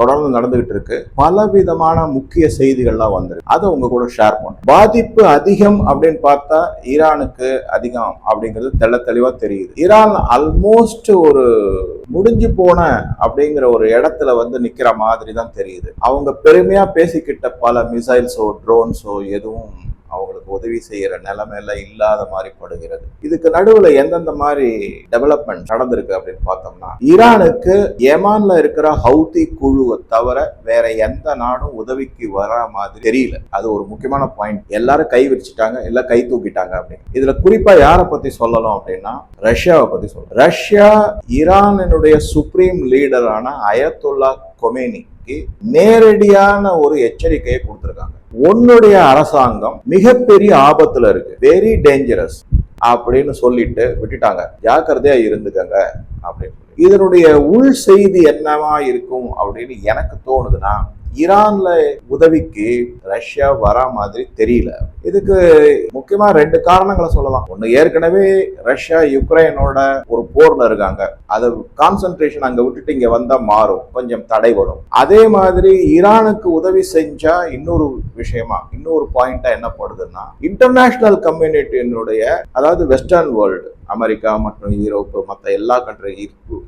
தொடர்ந்து நடந்துகிட்டு இருக்கு பலவிதமான முக்கிய செய்திகள்லாம் வந்திருக்கு. அதை உங்க கூட ஷேர் பண்ணுறேன் பாதிப்பு அதிகம் அப்படின்னு பார்த்தா ஈரானுக்கு அதிகம் அப்படிங்கிறது தெள்ள தெளிவா தெரியுது. ஈரான் ஆல்மோஸ்ட் ஒரு முடிஞ்சு போன அப்படிங்கிற ஒரு இடத்துல வந்து நிக்கிற மாதிரி தான் தெரியுது. அவங்க பெருமையா பேசிக்கிட்ட பல மிசைல்ஸோ ட்ரோன்ஸோ எதுவும் அவங்களுக்கு உதவி செய்யற நிலைமையில இல்லாத மாதிரி படுகிறது. இதுக்கு நடுவுல எந்தெந்த மாதிரி டெவலப்மெண்ட் நடந்திருக்கு அப்படின்னு பார்த்தோம்னா ஈரானுக்கு ஏமான்ல இருக்கிற ஹவுதி குழுவை தவிர வேற எந்த நாடும் உதவிக்கு வர மாதிரி தெரியல. அது ஒரு முக்கியமான பாயிண்ட் எல்லாரும் கை விரிச்சிட்டாங்க எல்லாம் கை தூக்கிட்டாங்க அப்படின்னு. இதுல குறிப்பா யாரை பத்தி சொல்லணும் அப்படின்னா ரஷ்யாவை பத்தி சொல்லணும். ரஷ்யா ஈரானினுடைய சுப்ரீம் லீடரான அயத்துல்லா கொமேனிக்கு நேரடியான ஒரு எச்சரிக்கையை கொடுத்துருக்காங்க. உன்னுடைய அரசாங்கம் மிகப்பெரிய ஆபத்துல இருக்கு. வெரி டேஞ்சரஸ் அப்படின்னு சொல்லிட்டு விட்டுட்டாங்க. ஜாக்கிரதையா இருந்துக்கங்க அப்படின்னு இதனுடைய உள் செய்தி என்னவா இருக்கும் அப்படின்னு எனக்கு தோணுதுன்னா ஈரான்ல உதவிக்கு ரஷ்யா வரா மாதிரி தெரியல. இதுக்கு முக்கியமா ரெண்டு காரணங்களை சொல்லலாம். ஒண்ணு ஏற்கனவே ரஷ்யா யுக்ரைனோட ஒரு போர்ல இருக்காங்க. அதை கான்சென்ட்ரேஷன் அங்க விட்டுட்டு இங்க வந்தா மாறும். கொஞ்சம் தடைபடும். அதே மாதிரி ஈரானுக்கு உதவி செஞ்சா இன்னொரு விஷயமா இன்னொரு பாயிண்டா என்ன படுதுன்னா இன்டர்நேஷனல் கம்யூனிட்டியினுடைய அதாவது வெஸ்டர்ன் வேர்ல்டு அமெரிக்கா மற்றும் யூரோப்பு மற்ற எல்லா கண்ட்ரி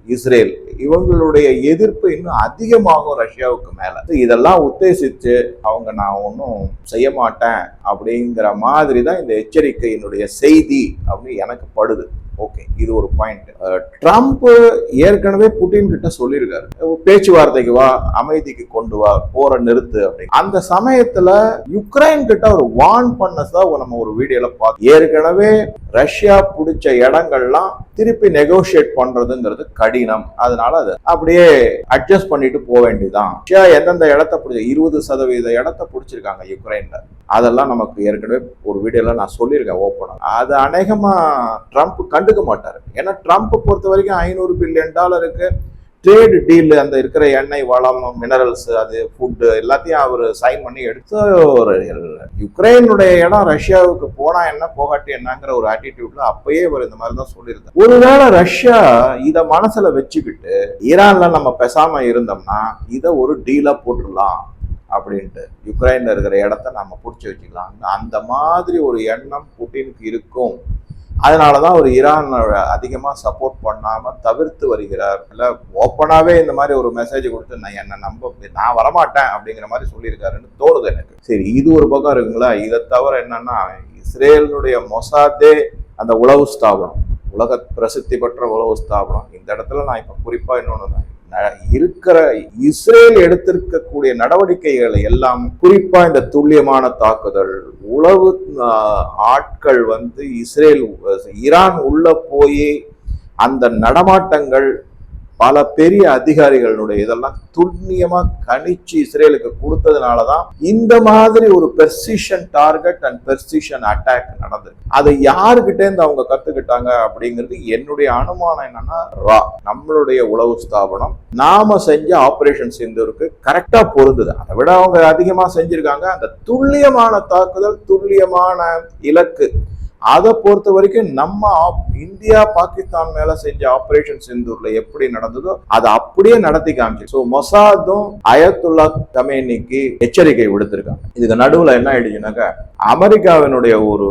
இஸ்ரேல் இவங்களுடைய எதிர்ப்பு இன்னும் அதிகமாகும் ரஷ்யாவுக்கு மேல. இதெல்லாம் உத்தேசித்து அவங்க நான் ஒன்றும் செய்ய மாட்டேன் அப்படிங்கிற மாதிரி தான் இந்த எச்சரிக்கையினுடைய செய்தி அப்படின்னு எனக்கு படுது. ஓகே இது ஒரு பாயிண்ட் ட்ரம்ப் ஏற்கனவே புட்டின் கிட்ட சொல்லியிருக்காரு. பேச்சுவார்த்தைக்கு வா அமைதிக்கு கொண்டு வா போற நிறுத்து அப்படின்னு. அந்த சமயத்துல யுக்ரைன் கிட்ட ஒரு வார்ன் பண்ணதான் நம்ம ஒரு வீடியோல பார்த்தோம் ஏற்கனவே ரஷ்யா பிடிச்ச இடங்கள்லாம் திருப்பி நெகோஷியேட் பண்றதுங்கிறது கடினம். அதனால அது அப்படியே அட்ஜஸ்ட் பண்ணிட்டு போக வேண்டியதுதான். ரஷ்யா எந்தெந்த இடத்த பிடிச்ச இருபது சதவீத இடத்த பிடிச்சிருக்காங்க யுக்ரைன்ல. அதெல்லாம் நமக்கு ஏற்கனவே ஒரு வீடியோல நான் சொல்லியிருக்கேன் ஓப்பனாக அது அநேகமா ட்ரம்ப் கண்டுக்க மாட்டார். ஏன்னா ட்ரம்ப் பொறுத்த வரைக்கும் ஐநூறு பில்லியன் டாலருக்கு ட்ரேடு டீல் அந்த இருக்கிற எண்ணெய் வளம் மினரல்ஸ் அது ஃபுட்டு எல்லாத்தையும் அவர் சைன் பண்ணி எடுத்து ஒரு யுக்ரைனுடைய இடம் ரஷ்யாவுக்கு போனா என்ன போகாட்டி என்னங்கிற ஒரு ஆட்டிடியூட்ல அப்பயே அவர் இந்த மாதிரி தான் சொல்லியிருந்தார். ஒருவேளை ரஷ்யா இதை மனசுல வச்சுக்கிட்டு ஈரான்ல நம்ம பெசாம இருந்தோம்னா இதை ஒரு டீலா போட்டுடலாம் அப்படின்ட்டு யுக்ரைன்ல இருக்கிற இடத்த நம்ம பிடிச்சி வச்சுக்கலாம் அந்த மாதிரி ஒரு எண்ணம் புட்டினுக்கு இருக்கும். அதனால தான் அவர் ஈரான் அதிகமாக சப்போர்ட் பண்ணாமல் தவிர்த்து வருகிறார். இல்லை ஓப்பனாகவே இந்த மாதிரி ஒரு மெசேஜ் கொடுத்து நான் என்னை நம்ப நான் வரமாட்டேன் அப்படிங்கிற மாதிரி சொல்லியிருக்காருன்னு தோணுது எனக்கு. சரி இது ஒரு பக்கம் இருக்குங்களா? இதை தவிர என்னன்னா இஸ்ரேலுடைய மொசாதே அந்த உளவு ஸ்தாபனம் உலக பிரசித்தி பெற்ற உளவு ஸ்தாபனம். இந்த இடத்துல நான் இப்போ குறிப்பாக இன்னொன்று தான் இருக்கிற இஸ்ரேல் எடுத்திருக்கக்கூடிய நடவடிக்கைகளை எல்லாம் குறிப்பா இந்த துல்லியமான தாக்குதல் உளவு ஆட்கள் வந்து இஸ்ரேல் ஈரான் உள்ள போய் அந்த நடமாட்டங்கள் பல பெரிய அதிகாரிகளுடைய இதெல்லாம் துல்லியமா கணிச்சு இஸ்ரேலுக்கு கொடுத்ததுனால தான் இந்த மாதிரி ஒரு precision target and precision attack நடந்தது அதை யாருக்கிட்டே இருந்து அவங்க கத்துக்கிட்டாங்க அப்படிங்கிறது என்னுடைய அனுமானம் என்னன்னா ரா நம்மளுடைய உளவு ஸ்தாபனம். நாம செஞ்ச ஆபரேஷன் சிந்தூருக்கு கரெக்டா பொருந்தது. அதை விட அவங்க அதிகமா செஞ்சிருக்காங்க. அந்த துல்லியமான தாக்குதல் துல்லியமான இலக்கு அதை பொறுத்த வரைக்கும் நம்ம இந்தியா பாகிஸ்தான் மேல செஞ்ச ஆபரேஷன் செந்தூர்ல எப்படி நடந்ததோ அதை அப்படியே நடத்தி காமிச்சு. ஸோ மொசாதும் அயத்துல்லா கமேனிக்கு எச்சரிக்கை விடுத்திருக்காங்க. இதுக்கு நடுவுல என்ன ஆயிடுச்சுனாக்கா அமெரிக்காவினுடைய ஒரு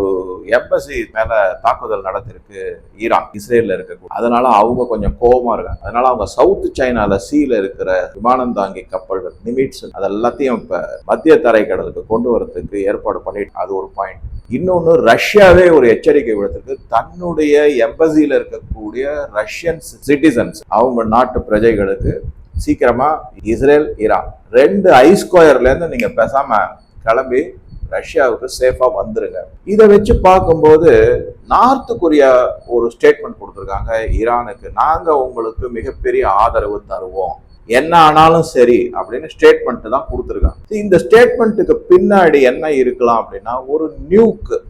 எம்பசி மேல தாக்குதல் நடத்திருக்கு ஈரான் இஸ்ரேல்ல இருக்க அதனால அவங்க கொஞ்சம் கோபமா இருக்காங்க. அதனால அவங்க சவுத் சைனால சீல இருக்கிற விமானம் தாங்கி கப்பல்கள் நிமிட்ஸ் அது எல்லாத்தையும் இப்ப மத்திய தரைக்கடலுக்கு கொண்டு வரதுக்கு ஏற்பாடு பண்ணிட்டு அது ஒரு பாயிண்ட் இன்னொன்று ரஷ்யாவே ஒரு எச்சரிக்கை விடுத்திருக்கு. தன்னுடைய எம்பசியில் இருக்கக்கூடிய ரஷ்யன் சிட்டிசன்ஸ் அவங்க நாட்டு பிரஜைகளுக்கு சீக்கிரமா இஸ்ரேல் ஈரான் ரெண்டு ஐ ஸ்கொயர்ல இருந்து நீங்க பேசாம கிளம்பி ரஷ்யாவுக்கு சேஃபா வந்துருங்க. இதை வச்சு பார்க்கும்போது நார்த் கொரியா ஒரு ஸ்டேட்மெண்ட் கொடுத்துருக்காங்க ஈரானுக்கு. நாங்க உங்களுக்கு மிகப்பெரிய ஆதரவு தருவோம். என்ன ஆனாலும் சரி அப்படின்னு ஸ்டேட்மெண்ட் தான் கொடுத்துருக்காங்க. இந்த ஸ்டேட்மெண்ட்டுக்கு பின்னாடி என்ன இருக்கலாம் அப்படின்னா ஒரு நியூக்கு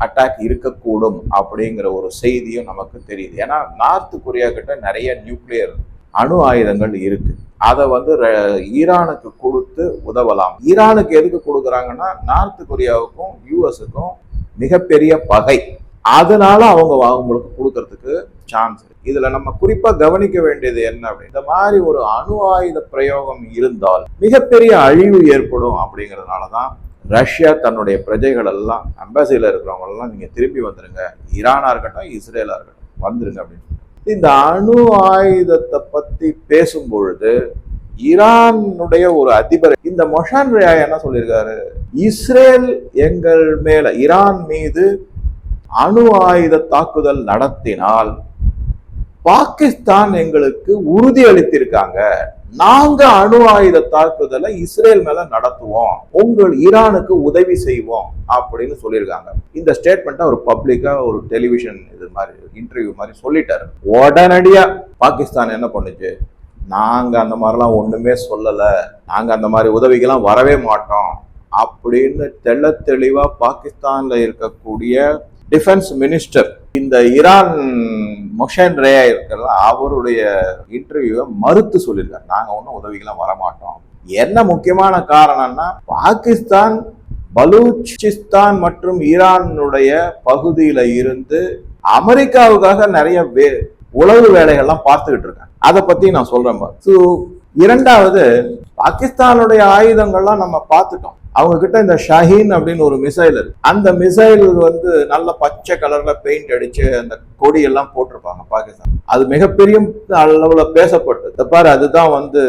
அட்டாக் இருக்கக்கூடும் அப்படிங்கிற ஒரு செய்தியும் நமக்கு தெரியுது. ஏன்னா நார்த் கொரியா கிட்ட நிறைய நியூக்ளியர் அணு ஆயுதங்கள் இருக்கு. அதை வந்து ர- ஈரானுக்கு கொடுத்து உதவலாம். ஈரானுக்கு எதுக்கு கொடுக்குறாங்கன்னா நார்த் கொரியாவுக்கும் யூஎஸுக்கும் மிகப்பெரிய பகை. அதனால அவங்க அவங்களுக்கு கொடுக்கறதுக்கு சான்ஸ் இருக்கு. இதுல நம்ம குறிப்பா கவனிக்க வேண்டியது என்ன அப்படின்னு இந்த மாதிரி ஒரு அணு ஆயுத பிரயோகம் இருந்தால் மிகப்பெரிய அழிவு ஏற்படும் அப்படிங்கறதுனால தான் ரஷ்யா தன்னுடைய பிரஜைகள் எல்லாம் அம்பாசில இருக்கிறவங்க எல்லாம் நீங்க திரும்பி வந்துருங்க. ஈரானா இருக்கட்டும் இஸ்ரேலா இருக்கட்டும் வந்துருங்க அப்படின்னு இந்த அணு ஆயுதத்தை பத்தி பேசும் பொழுது ஈரானுடைய ஒரு அதிபர் இந்த மொஷான் ரியா என்ன சொல்லியிருக்காரு? இஸ்ரேல் எங்கள் மேல ஈரான் மீது அணு ஆயுத தாக்குதல் நடத்தினால் பாகிஸ்தான் எங்களுக்கு உறுதி அளித்திருக்காங்க. நாங்க அணு ஆயுத தாக்குதலை இஸ்ரேல் மேல நடத்துவோம். உங்கள் ஈரானுக்கு உதவி செய்வோம் அப்படின்னு சொல்லியிருக்காங்க. இந்த ஸ்டேட்மெண்ட்டை ஒரு பப்ளிக்கா ஒரு டெலிவிஷன் இது மாதிரி இன்டர்வியூ மாதிரி சொல்லிட்டாரு. உடனடியா பாகிஸ்தான் என்ன பண்ணுச்சு? நாங்க அந்த மாதிரிலாம் ஒண்ணுமே சொல்லல. நாங்க அந்த மாதிரி உதவிக்கெல்லாம் வரவே மாட்டோம். அப்படின்னு தெள்ள தெளிவா பாகிஸ்தான்ல இருக்கக்கூடிய டிஃபென்ஸ் மினிஸ்டர் இந்த ஈரான் மொஷன் ரேயா இருக்கிறத அவருடைய இன்டர்வியூவை மறுத்து சொல்லியிருக்காரு. நாங்கள் ஒன்றும் உதவிகளாக வரமாட்டோம். என்ன முக்கியமான காரணம்னா பாகிஸ்தான் பலூச்சிஸ்தான் மற்றும் ஈரானுடைய பகுதியில இருந்து அமெரிக்காவுக்காக நிறைய வே உளவு வேலைகள்லாம் பார்த்துக்கிட்டு இருக்காங்க. அதை பத்தி நான் சொல்றேன் ஸோ இரண்டாவது பாகிஸ்தானுடைய ஆயுதங்கள்லாம் நம்ம பார்த்துட்டோம். அவங்க கிட்ட இந்த ஷஹீன் அப்படின்னு ஒரு மிசைல் இருக்கு. அந்த மிசைல் வந்து நல்ல பச்சை கலர்ல பெயிண்ட் அடிச்சு அந்த கொடி எல்லாம் போட்டிருப்பாங்க பாகிஸ்தான். அது மிகப்பெரிய அளவுல பேசப்பட்டது. பாரு அதுதான் வந்து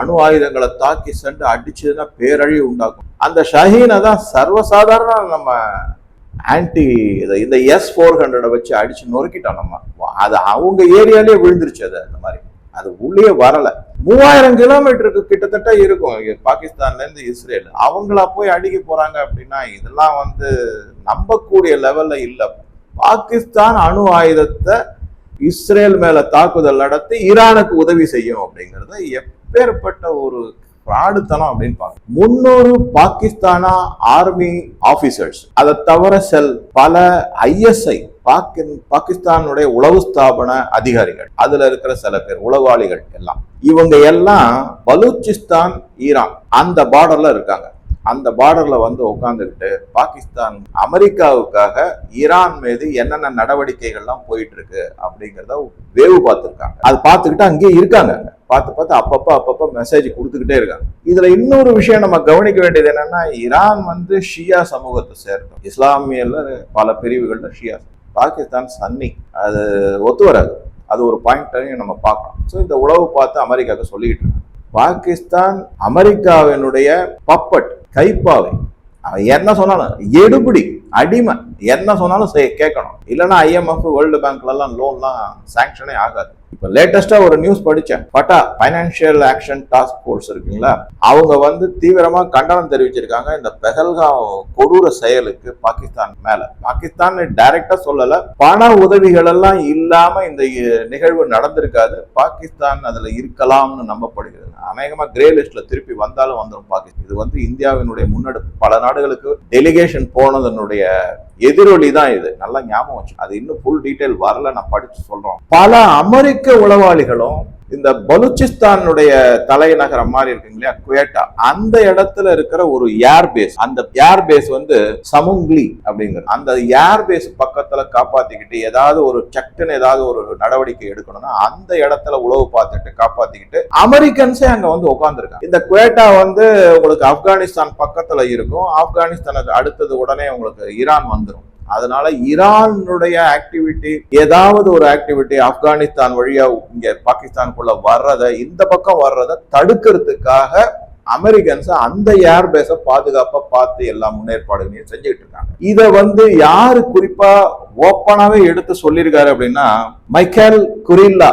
அணு ஆயுதங்களை தாக்கி சென்று அடிச்சதுன்னா பேரழிவு உண்டாக்கும். அந்த ஷஹீனை தான் சர்வசாதாரண நம்ம ஆன்டி இந்த எஸ் ஃபோர் ஹண்ட்ரடை வச்சு அடிச்சு நொறுக்கிட்டோம் நம்ம. அது அவங்க ஏரியாலே விழுந்துருச்சு அது அந்த மாதிரி. அது உள்ளே வரல. மூவாயிரம் கிலோமீட்டருக்கு கிட்டத்தட்ட இருக்கும். பாகிஸ்தான்ல இருந்து இஸ்ரேல் அவங்களா போய் அடிக்க போறாங்க அப்படின்னா இதெல்லாம் வந்து நம்பக்கூடிய லெவல்ல இல்லை. பாகிஸ்தான் அணு ஆயுதத்தை இஸ்ரேல் மேல தாக்குதல் நடத்தி ஈரானுக்கு உதவி செய்யும் அப்படிங்கறத எப்பேற்பட்ட ஒரு ஃப்ராடுத்தனம் அப்படின்னு பாருங்க முன்னூறு பாகிஸ்தானா ஆர்மி ஆபீசர்ஸ் அதை தவிர செல் பல ஐஎஸ்ஐ பாக்கி பாகிஸ்தானுடைய உளவு ஸ்தாபன அதிகாரிகள். அதுல இருக்கிற சில பேர் உளவாளிகள் எல்லாம். இவங்க எல்லாம் பலூச்சிஸ்தான் ஈரான். அந்த பார்டர்ல இருக்காங்க. அந்த பார்டர்ல வந்து உட்காந்துக்கிட்டு பாகிஸ்தான் அமெரிக்காவுக்காக ஈரான் மீது என்னென்ன நடவடிக்கைகள்லாம் போயிட்டு இருக்கு அப்படிங்கிறத வேவு பார்த்துருக்காங்க. அது பார்த்துக்கிட்டு அங்கேயே இருக்காங்க. பார்த்து பார்த்து அப்பப்போ அப்பப்போ மெசேஜ் கொடுத்துக்கிட்டே இருக்காங்க. இதுல இன்னொரு விஷயம் நம்ம கவனிக்க வேண்டியது என்னன்னா ஈரான் வந்து ஷியா சமூகத்தை சேர்க்கும் இஸ்லாமியர்ல பல பிரிவுகள்ல ஷியா. பாகிஸ்தான் சன்னி அது ஒத்து வராது. அது ஒரு பாயிண்ட்டையும் நம்ம பார்க்கலாம் ஸோ இந்த உளவு பார்த்து அமெரிக்காவுக்கு சொல்லிக்கிட்டு இருக்காங்க. பாகிஸ்தான் அமெரிக்காவினுடைய பப்பட் கைப்பாவை அவன் என்ன சொன்னாலும் எடுபிடி அடிமை. என்ன சொன்னாலும் செய்ய கேட்கணும். இல்லைன்னா ஐஎம்எஃப் வேர்ல்டு பேங்க்லலாம் லோன்லாம் சாங்ஷனே ஆகாது. இப்போ லேட்டஸ்டாக ஒரு நியூஸ் படித்தேன் பட்டா ஃபைனான்சியல் ஆக்ஷன் டாஸ்க் ஃபோர்ஸ் இருக்குங்களா? அவங்க வந்து தீவிரமாக கண்டனம் தெரிவிச்சிருக்காங்க. இந்த பெஹல்காம் கொடூர செயலுக்கு பாகிஸ்தான் மேலே. பாகிஸ்தான் டைரக்டாக சொல்லலை. பண உதவிகள் எல்லாம் இந்த நிகழ்வு நடந்திருக்காது. பாகிஸ்தான் அதில் இருக்கலாம்னு நம்பப்படுகிறது. அநேகமாக கிரே லிஸ்ட்டில் திருப்பி வந்தாலும் வந்துடும் பாகிஸ்தான். இது வந்து இந்தியாவினுடைய முன்னெடுப்பு. பல நாடுகளுக்கு டெலிகேஷன் போனதனுடைய எதிரொலி தான் இது. நல்லா ஞாபகம் வச்சு. அது இன்னும் ஃபுல் டீட்டெயில் வரல. நான் படிச்சு சொல்றோம் பல அமெரிக்க உளவாளிகளும் இந்த பலூச்சிஸ்தானுடைய தலைநகரம் மாதிரி இருக்குங்க இல்லையா? குவேட்டா. அந்த இடத்துல இருக்கிற ஒரு ஏர் பேஸ் அந்த ஏர் பேஸ் வந்து சமுங்லி அப்படிங்கிறது. அந்த ஏர் பேஸ் பக்கத்துல காப்பாத்திக்கிட்டு ஏதாவது ஒரு சக்குன்னு ஏதாவது ஒரு நடவடிக்கை எடுக்கணும்னா அந்த இடத்துல உழவு பார்த்துட்டு காப்பாத்திக்கிட்டு அமெரிக்கன்ஸே அங்க வந்து உட்காந்துருக்காங்க இந்த குவேட்டா வந்து உங்களுக்கு ஆப்கானிஸ்தான் பக்கத்துல இருக்கும். ஆப்கானிஸ்தானுக்கு அடுத்தது உடனே உங்களுக்கு ஈரான் வந்துடும் அதனால ஈரானுடைய ஆக்டிவிட்டி ஏதாவது ஒரு ஆக்டிவிட்டி ஆப்கானிஸ்தான் வழியா இங்க பாகிஸ்தானுக்குள்ள வர்றத இந்த பக்கம் வர்றத தடுக்கிறதுக்காக அமெரிக்கன்ஸ் அந்த ஏர்பேஸ பாதுகாப்பா பார்த்து எல்லா முன்னேற்பாடுகளையும் செஞ்சுக்கிட்டு இருக்காங்க. இதை வந்து யாரு குறிப்பா ஓப்பனாவே எடுத்து சொல்லியிருக்காரு அப்படின்னா மைக்கேல் குரில்லா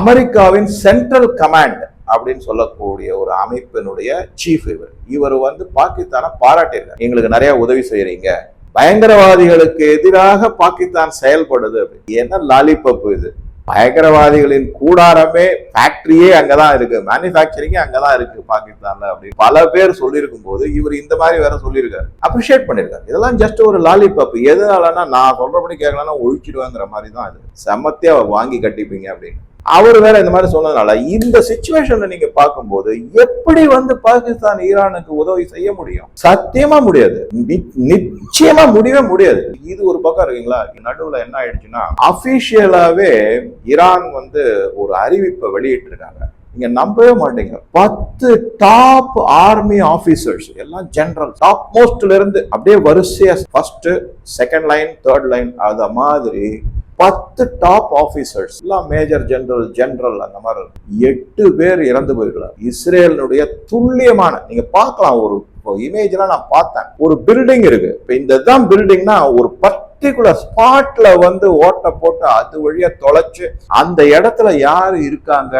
அமெரிக்காவின் சென்ட்ரல் கமாண்ட் அப்படின்னு சொல்லக்கூடிய ஒரு அமைப்பினுடைய சீஃப் இவர். இவர் வந்து பாகிஸ்தானை பாராட்டியிருக்காரு. எங்களுக்கு நிறைய உதவி செய்யறீங்க. பயங்கரவாதிகளுக்கு எதிராக பாகிஸ்தான் செயல்படுது ஏன்னா என்ன லாலிபப் இது? பயங்கரவாதிகளின் கூடாரமே ஃபேக்டரியே அங்கதான் இருக்கு. மேனுஃபேக்சரிங்கே அங்கதான் இருக்கு பாகிஸ்தான்ல அப்படி. பல பேர் சொல்லியிருக்கும் போது இவர் இந்த மாதிரி வேற சொல்லியிருக்காரு. அப்ரிஷியேட் பண்ணியிருக்காரு. இதெல்லாம் ஜஸ்ட் ஒரு லாலிபப் எதனாலன்னா நான் சொல்றபடி கேட்கலன்னா ஒழிச்சிடுவேங்கிற மாதிரி தான் இது. செமத்தே வாங்கி கட்டிப்பீங்க அப்படின்னு. அவர் வேற இந்த மாதிரி சொன்னதுனால இந்த சுச்சுவேஷன்ல நீங்க பார்க்கும்போது எப்படி வந்து பாகிஸ்தான் ஈரானுக்கு உதவி செய்ய முடியும்? சத்தியமா முடியாது. நிச்சயமா முடியவே முடியாது. இது ஒரு பக்கம் இருக்குங்களா? நடுவுல என்ன ஆயிடுச்சுன்னா அபிஷியலாவே ஈரான் வந்து ஒரு அறிவிப்பை வெளியிட்டு இருக்காங்க நீங்க நம்பவே மாட்டீங்க. பத்து டாப் ஆர்மி ஆபீசர்ஸ் எல்லாம் ஜெனரல் டாப் மோஸ்ட்ல இருந்து அப்படியே வரிசையா first second line third line அத மாதிரி பத்து டாப் ஆபீசர்ஸ் எல்லாம் மேஜர் ஜெனரல் ஜெனரல் அந்த மாதிரி. எட்டு பேர் இறந்து போயிருக்கலாம் இஸ்ரேலினுடைய துல்லியமான நீங்க பார்க்கலாம் ஒரு இமேஜ்லாம் நான் பார்த்தேன். ஒரு பில்டிங் இருக்கு. இப்போ இந்த தான் பில்டிங்னா ஒரு பர்டிகுலர் ஸ்பாட்ல வந்து ஓட்ட போட்டு அது வழியா தொலைச்சு அந்த இடத்துல யார் இருக்காங்க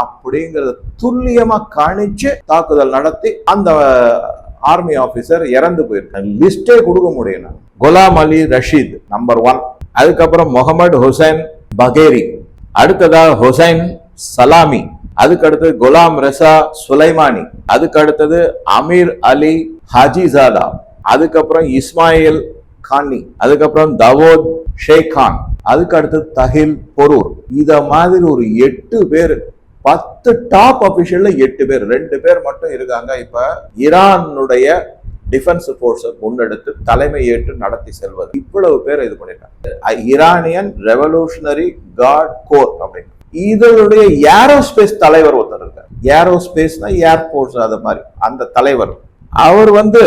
அப்படிங்கறத துல்லியமா கணிச்சு தாக்குதல் நடத்தி அந்த uh, ஆர்மி ஆபீசர் இறந்து போயிருக்காங்க லிஸ்டே கொடுக்க முடியும் குலாம் அலி ரஷீத் நம்பர் ஒன் அதுக்கப்புறம் முகமது ஹுசைன் பகேரி அடுத்ததாக ஹுசைன் சலாமி அதுக்கு அடுத்தது குலாம் ரெசா சுலைமானி அதுக்கு அடுத்தது அமீர் அலி ஹாஜிசாதா அதுக்கப்புறம் இஸ்மாயில் கானி அதுக்கப்புறம் தவோத் ஷேக் கான் அதுக்கு அடுத்தது தஹில் பொரூர். இத மாதிரி ஒரு எட்டு பேர் பத்து டாப் அபிஷியல்ல எட்டு பேர் ரெண்டு பேர் மட்டும் இருக்காங்க. இப்ப ஈரானுடைய டிஃபென்ஸ் ஃபோர்ஸை முன்னெடுத்து தலைமை ஏற்று நடத்தி செல்வது. இவ்வளவு பேர் இது பண்ணிட்டாங்க. ஈரானியன் ரெவல்யூஷனரி காட் கோர் அப்படின்னு. இதனுடைய ஏரோஸ்பேஸ் தலைவர் ஒருத்தர் இருக்கார். ஏரோஸ்பேஸ்னா ஏர்போர்ட்ஸ் அது மாதிரி. அந்த தலைவர். அவர் வந்து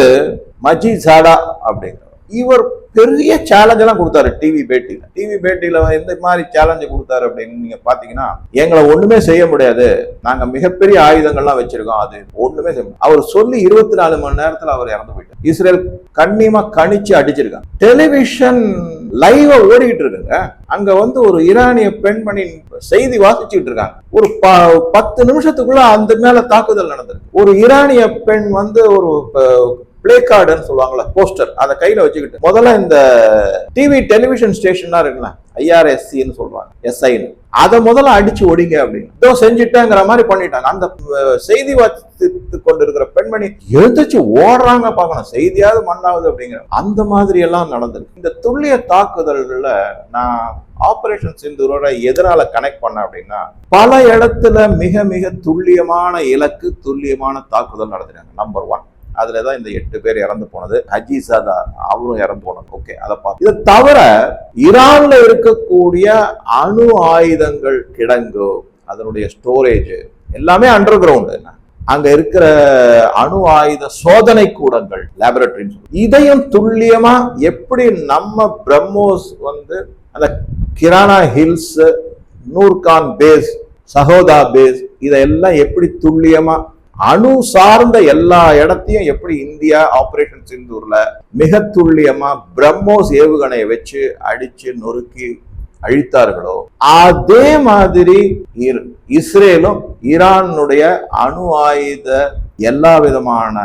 மஜி சாடா அப்படிங்கிறவர். இவர் பெரிய சேலஞ்செல்லாம் கொடுத்தாரு டிவி பேட்டியில். டிவி பேட்டியில் எந்த மாதிரி சேலஞ்சு கொடுத்தாரு அப்படின்னு நீங்கள் பார்த்தீங்கன்னா எங்களை ஒன்றுமே செய்ய முடியாது. நாங்கள் மிகப்பெரிய ஆயுதங்கள்லாம் வச்சிருக்கோம். அது ஒன்றுமே செய்ய அவர் சொல்லி இருபத்தி நாலு மணி நேரத்தில் அவர் இறந்து போயிட்டார். இஸ்ரேல் கண்ணியமாக கணிச்சு அடிச்சிருக்காங்க. டெலிவிஷன் லைவா ஓடிக்கிட்டு இருக்குங்க. அங்க வந்து ஒரு ஈரானிய பெண்மணி செய்தி வாசிச்சுட்டு இருக்காங்க. ஒரு ப- பத்து நிமிஷத்துக்குள்ள அந்த மேல தாக்குதல் நடந்திருக்கு. ஒரு ஈரானிய பெண் வந்து ஒரு பிளே கார்டுன்னு சொல்லுவாங்கல்ல போஸ்டர் அதை கையில வச்சுக்கிட்டு முதல்ல இந்த டிவி டெலிவிஷன் ஸ்டேஷன்லாம் இருக்குல்ல ஐஆர்எஸ்சின்னு சொல்றாங்க எஸ்ஐன்னு அதை முதல்ல அடிச்சு ஒடிங்க அப்படின்னு. இதோ செஞ்சுட்டேங்கிற மாதிரி பண்ணிட்டாங்க. அந்த செய்தி வாசித்து கொண்டிருக்கிற பெண்மணி எழுந்துச்சு ஓடுறாங்க பார்க்கணும். செய்தியாவது மண்ணாவது அப்படிங்கிற அந்த மாதிரி எல்லாம் நடந்திருக்கு. இந்த துல்லிய தாக்குதல்கள்ல நான் ஆபரேஷன் சிந்தூரோட எதனால கனெக்ட் பண்ண அப்படின்னா பல இடத்துல மிக மிக துல்லியமான இலக்கு துல்லியமான தாக்குதல் நடத்துறாங்க நம்பர் ஒன் அதில் தான் இந்த எட்டு பேர் இறந்து போனது. ஹஜீசாதா அவரும் இறந்து போனது. ஓகே அதை பார்த்து இதை தவிர ஈரானில் இருக்கக்கூடிய அணு ஆயுதங்கள் கிடங்கு அதனுடைய ஸ்டோரேஜ் எல்லாமே அண்டர் கிரவுண்ட் என்ன அங்க இருக்கிற அணு ஆயுத சோதனை கூடங்கள் லேபரட்டரின்னு இதையும் துல்லியமா எப்படி நம்ம பிரம்மோஸ் வந்து அந்த Kirana hills Nur Khan base Sargodha base இதெல்லாம் எப்படி துல்லியமா அணு சார்ந்த எல்லா இடத்தையும் எப்படி இந்தியா ஆபரேஷன் சிந்தூர்ல மிக துல்லியமா பிரம்மோஸ் ஏவுகணையை வச்சு அடிச்சு நொறுக்கி அழித்தார்களோ அதே மாதிரி இர்- இஸ்ரேலும் ஈரானுடைய அணு ஆயுத எல்லா விதமான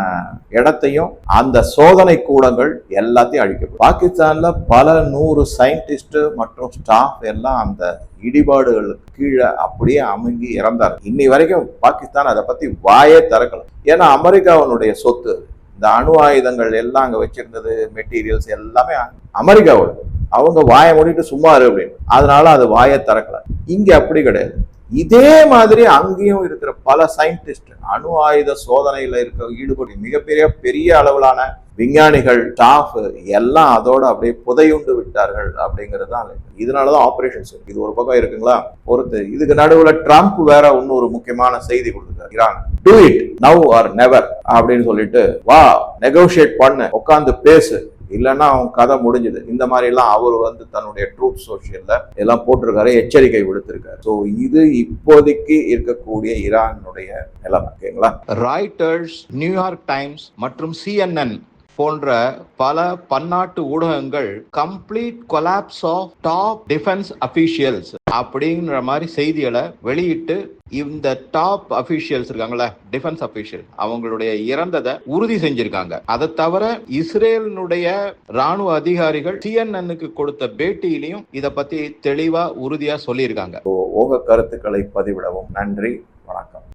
இடத்தையும் அந்த சோதனை கூடங்கள் எல்லாத்தையும் அழிக்கப்படும். பாகிஸ்தான்ல பல நூறு சயின்டிஸ்ட் மற்றும் ஸ்டாஃப் எல்லாம் அந்த இடிபாடுகளுக்கு கீழே அப்படியே அமுங்கி இறந்தார் இன்னி வரைக்கும் பாகிஸ்தான் அதை பத்தி வாயே திறக்கல. ஏன்னா அமெரிக்காவினுடைய சொத்து இந்த அணு ஆயுதங்கள் எல்லாம் அங்கே வச்சிருந்தது மெட்டீரியல்ஸ் எல்லாமே அமெரிக்காவோட. அவங்க வாயை மூடிட்டு சும்மா இரு அப்படின்னு. அதனால அது வாயை திறக்கல. இங்க அப்படி கிடையாது. இதே மாதிரி அங்கேயும் இருக்கிற பல சயின்டிஸ்ட் அணு ஆயுத சோதனையில இருக்க ஈடுபட்டு மிகப்பெரிய பெரிய அளவிலான விஞ்ஞானிகள் ஸ்டாஃப் எல்லாம் அதோட அப்படியே புதையுண்டு விட்டார்கள் அப்படிங்கிறது தான் இதனாலதான் ஆபரேஷன்ஸ் இது ஒரு பக்கம் இருக்குங்களா? பொறுத்து. இதுக்கு நடுவுல ட்ரம்ப் வேற இன்னொரு முக்கியமான செய்தி கொடுத்துருக்காரு. Iran do it now or never அப்படின்னு சொல்லிட்டு வா நெகோஷியேட் பண்ணு. உட்காந்து பேசு. இல்லைன்னா அவன் கதை முடிஞ்சது. இந்த மாதிரி எல்லாம் அவர் வந்து தன்னுடைய ட்ரூத் சோஷியல்ல எல்லாம் போட்டிருக்காரு எச்சரிக்கை விடுத்திருக்காரு. ஸோ இது இப்போதைக்கு இருக்கக்கூடிய ஈரானுடைய நிலைமை ஓகேங்களா? ராய்டர்ஸ் நியூயார்க் டைம்ஸ் மற்றும் சிஎன்என் போன்ற பல பன்னாட்டு ஊடகங்கள் complete collapse of top defence officials அப்படிங்கிற மாதிரி செய்திகளை வெளியிட்டு இந்த டாப் அபிஷியல்ஸ் இருக்காங்களே டிஃபென்ஸ் அபிஷியல் அவங்களுடைய இறந்ததை உறுதி செஞ்சிருக்காங்க. அதை தவிர இஸ்ரேலினுடைய ராணுவ அதிகாரிகள் சிஎன்என்னுக்கு கொடுத்த பேட்டியிலையும் இதை பத்தி தெளிவா உறுதியா சொல்லியிருக்காங்க. உங்க கருத்துக்களை பதிவிடவும். நன்றி வணக்கம்.